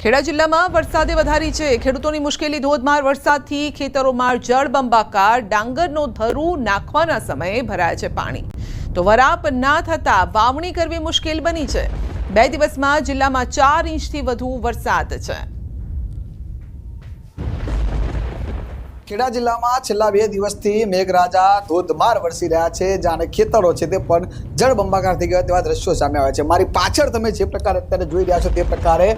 ખેડા જિલ્લામાં વરસાદે વધારી છે. ખેડૂતોની મુશ્કેલી ધોધમાર વરસાદથી ખેતરોમાં જળબંબાકાર ડાંગરનો ધરું નાખવાના સમયે ભરાયા છે પાણી. તો વરાપ ના થતા વાવણી કરવી મુશ્કેલ બની છે. બે દિવસમાં જિલ્લામાં ચાર ઇંચથી વધુ વરસાદ છે. ખેડા જિલ્લામાં છેલ્લા બે દિવસથી મેઘરાજા ધોધમાર વરસી રહ્યા છે. જાણે ખેતરો છે તે પણ જળબંબાકાર થઈ ગયા તેવા દ્રશ્યો સામે આવ્યા છે. મારી પાછળ તમે જે પ્રકારે અત્યારે જોઈ રહ્યા છો તે પ્રકારે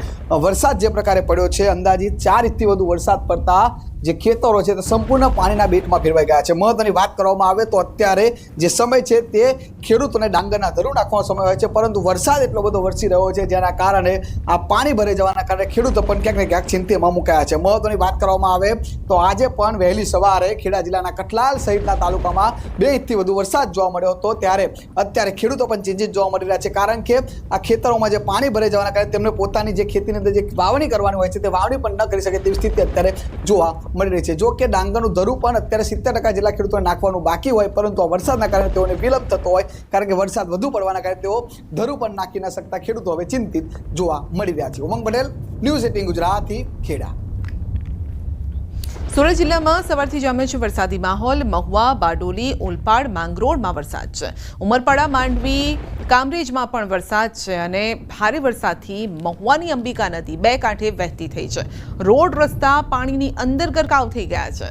વરસાદ જે પ્રકારે પડ્યો છે. અંદાજિત ચાર ઇંચથી વધુ વરસાદ પડતા જે ખેતરો છે તે સંપૂર્ણ પાણીના બેટમાં ફેરવાઈ ગયા છે. મહત્વની વાત કરવામાં આવે તો અત્યારે જે સમય છે તે ખેડૂતોને ડાંગરના ધરું નાખવાનો સમય હોય છે, પરંતુ વરસાદ એટલો બધો વરસી રહ્યો છે જેના કારણે આ પાણી ભરાઈ જવાના કારણે ખેડૂતો પણ ક્યાંક ને ક્યાંક ચિંતામાં મુકાયા છે. મહત્વની વાત કરવામાં આવે તો આજે પણ વહેલી સવારે ખેડા જિલ્લાના કઠલાલ સહિતના તાલુકામાં બે ઇંચથી વધુ વરસાદ જોવા મળ્યો હતો. ત્યારે અત્યારે ખેડૂતો પણ ચિંતિત જોવા મળી રહ્યા છે, કારણ કે આ ખેતરોમાં જે પાણી ભરાઈ જવાના કારણે તેમને પોતાની જે ખેતીની અંદર જે વાવણી કરવાની હોય છે તે વાવણી પણ ન કરી શકે તેવી સ્થિતિ અત્યારે જોવા મળી રહી છે. જો કે ડાંગરનું ધરું પણ અત્યારે સિત્તેર ટકા જેટલા ખેડૂતોને નાખવાનું બાકી હોય, પરંતુ આ વરસાદના કારણે તેઓને વિલંબ થતો હોય, કારણ કે વરસાદ વધુ પડવાના કારણે તેઓ ધરું પણ નાખી ન શકતા ખેડૂતો હવે ચિંતિત જોવા મળી રહ્યા છે. Umang Patel, News eighteen Gujarati Kheda. Surat જિલ્લામાં સવારથી જામ્યો છે વરસાદી માહોલ, મહુવા, બારડોલી, ઓલપાડ, માંગરોળમાં વરસાદ છે. ઉમરપાડા, માંડવી, કામરેજમાં પણ વરસાદ છે અને ભારે વરસાદથી મહુવાની અંબિકા નદી બે કાંઠે વહેતી થઈ છે. રોડ રસ્તા પાણીની અંદર ગરકાવ થઈ ગયા છે.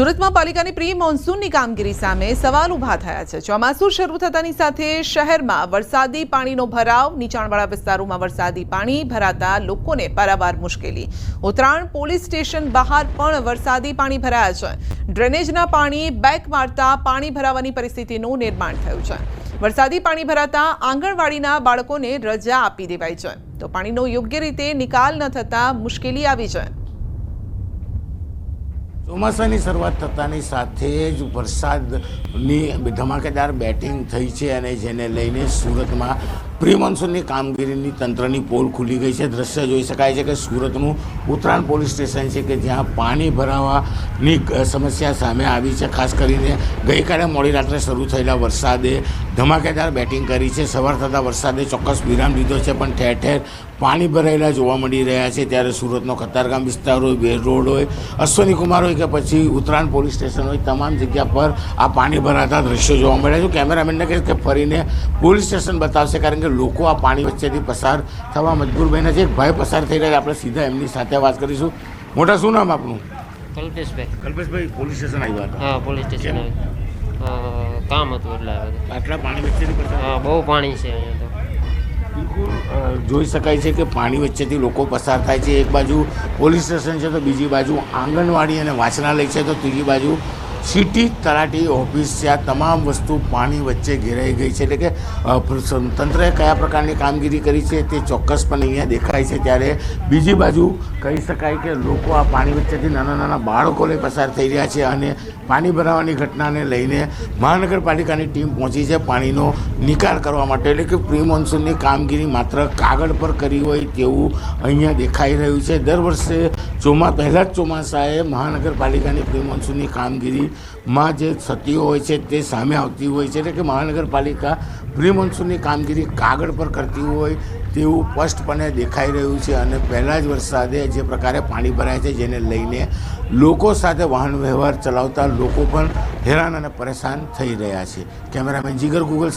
સુરતમાં પાલિકાની પ્રી મોન્સૂનની કામગીરી સામે સવાલ ઊભા થયા છે. ચોમાસું શરૂ થતાની સાથે શહેરમાં વરસાદી પાણીનો ભરાવ, નીચાણવાળા વિસ્તારોમાં વરસાદી પાણી ભરાતા લોકોને પારાવાર મુશ્કેલી. ઉત્તરાયણ પોલીસ સ્ટેશન બહાર પણ વરસાદી પાણી ભરાયા છે. ડ્રેનેજના પાણી બેક મારતા પાણી ભરાવાની પરિસ્થિતિનું નિર્માણ થયું છે. વરસાદી પાણી ભરાતા આંગણવાડીના બાળકોને રજા આપી દેવાઈ છે. તો પાણીનો યોગ્ય રીતે નિકાલ ન થતા મુશ્કેલી આવી છે. ચોમાસાની શરૂઆત થતાની સાથે જ વરસાદની ધમાકેદાર બેટિંગ થઈ છે અને જેને લઈને સુરતમાં પ્રી કામગીરીની તંત્રની પોલ ખુલી ગઈ છે. દ્રશ્ય જોઈ શકાય છે કે સુરતનું ઉત્તરાયણ પોલીસ સ્ટેશન છે કે જ્યાં પાણી ભરાવાની સમસ્યા સામે આવી છે. ખાસ કરીને ગઈકાલે મોડી રાત્રે શરૂ થયેલા વરસાદે ધમાકેદાર બેટિંગ કરી છે. સવાર થતાં વરસાદે ચોક્કસ વિરામ લીધો છે, પણ ઠેર ઠેર પાણી ભરાયેલા જોવા મળી રહ્યા છે. ત્યારે સુરતનો ખતારગામ વિસ્તાર હોય, બેર રોડ હોય, અશ્વની કુમાર હોય કે પછી ઉત્તરાયણ પોલીસ સ્ટેશન હોય, તમામ જગ્યા પર આ પાણી ભરાતા દ્રશ્યો જોવા મળ્યા છે. કેમેરામેનને કહે કે ફરીને પોલીસ સ્ટેશન બતાવશે, કારણ કે લોકો આ પાણી વચ્ચેથી પસાર થવા મજબૂર બન્યા છે. એક ભાઈ પસાર થઈ રહ્યા છે. આપણે સીધા એમની સાથે વાત કરીશું. મોટા શું નામ આપણું કલ્પેશભાઈ. કલ્પેશભાઈ પોલીસ સ્ટેશન આવ્યા હતા. હા પોલીસ સ્ટેશન કેમ? હતું એટલે આવ્યા આટલા પાણી વચ્ચેથી હા બહુ પાણી છે અહીંયા તો. બિલકુલ જોઈ શકાય છે કે પાણી વચ્ચેથી લોકો પસાર થાય છે. એક બાજુ પોલીસ સ્ટેશન છે તો બીજી બાજુ આંગણવાડી અને વાંચનાલય છે તો ત્રીજી બાજુ સિટી, તલાટી, ઓફિસ છે આ તમામ વસ્તુ પાણી વચ્ચે ઘેરાઈ ગઈ છે. એટલે કે તંત્રએ કયા પ્રકારની કામગીરી કરી છે તે ચોક્કસપણે અહીંયા દેખાય છે. ત્યારે બીજી બાજુ કહી શકાય કે લોકો આ પાણી વચ્ચેથી નાના નાના બાળકો લઈ પસાર થઈ રહ્યા છે અને પાણી ભરાવાની ઘટનાને લઈને મહાનગરપાલિકાની ટીમ પહોંચી છે પાણીનો નિકાલ કરવા માટે. એટલે કે પ્રી મોન્સૂનની કામગીરી માત્ર કાગળ પર કરી હોય તેવું અહીંયા દેખાઈ રહ્યું છે. દર વર્ષે ચોમા, પહેલાં જ ચોમાસાએ મહાનગરપાલિકાની પ્રી મોન્સૂનની કામગીરીમાં જે ક્ષતિઓ હોય છે તે સામે આવતી હોય છે. એટલે કે મહાનગરપાલિકા પ્રી કામગીરી કાગળ પર કરતી હોય તેવું સ્પષ્ટપણે દેખાઈ રહ્યું છે અને પહેલાં જ વરસાદે જે પ્રકારે પાણી ભરાય છે જેને લઈને લોકો સાથે વાહન વ્યવહાર ચલાવતા લોકો પણ હેરાન અને પરેશાન થઈ રહ્યા છે. કેમેરામેન જીગર ગૂગલ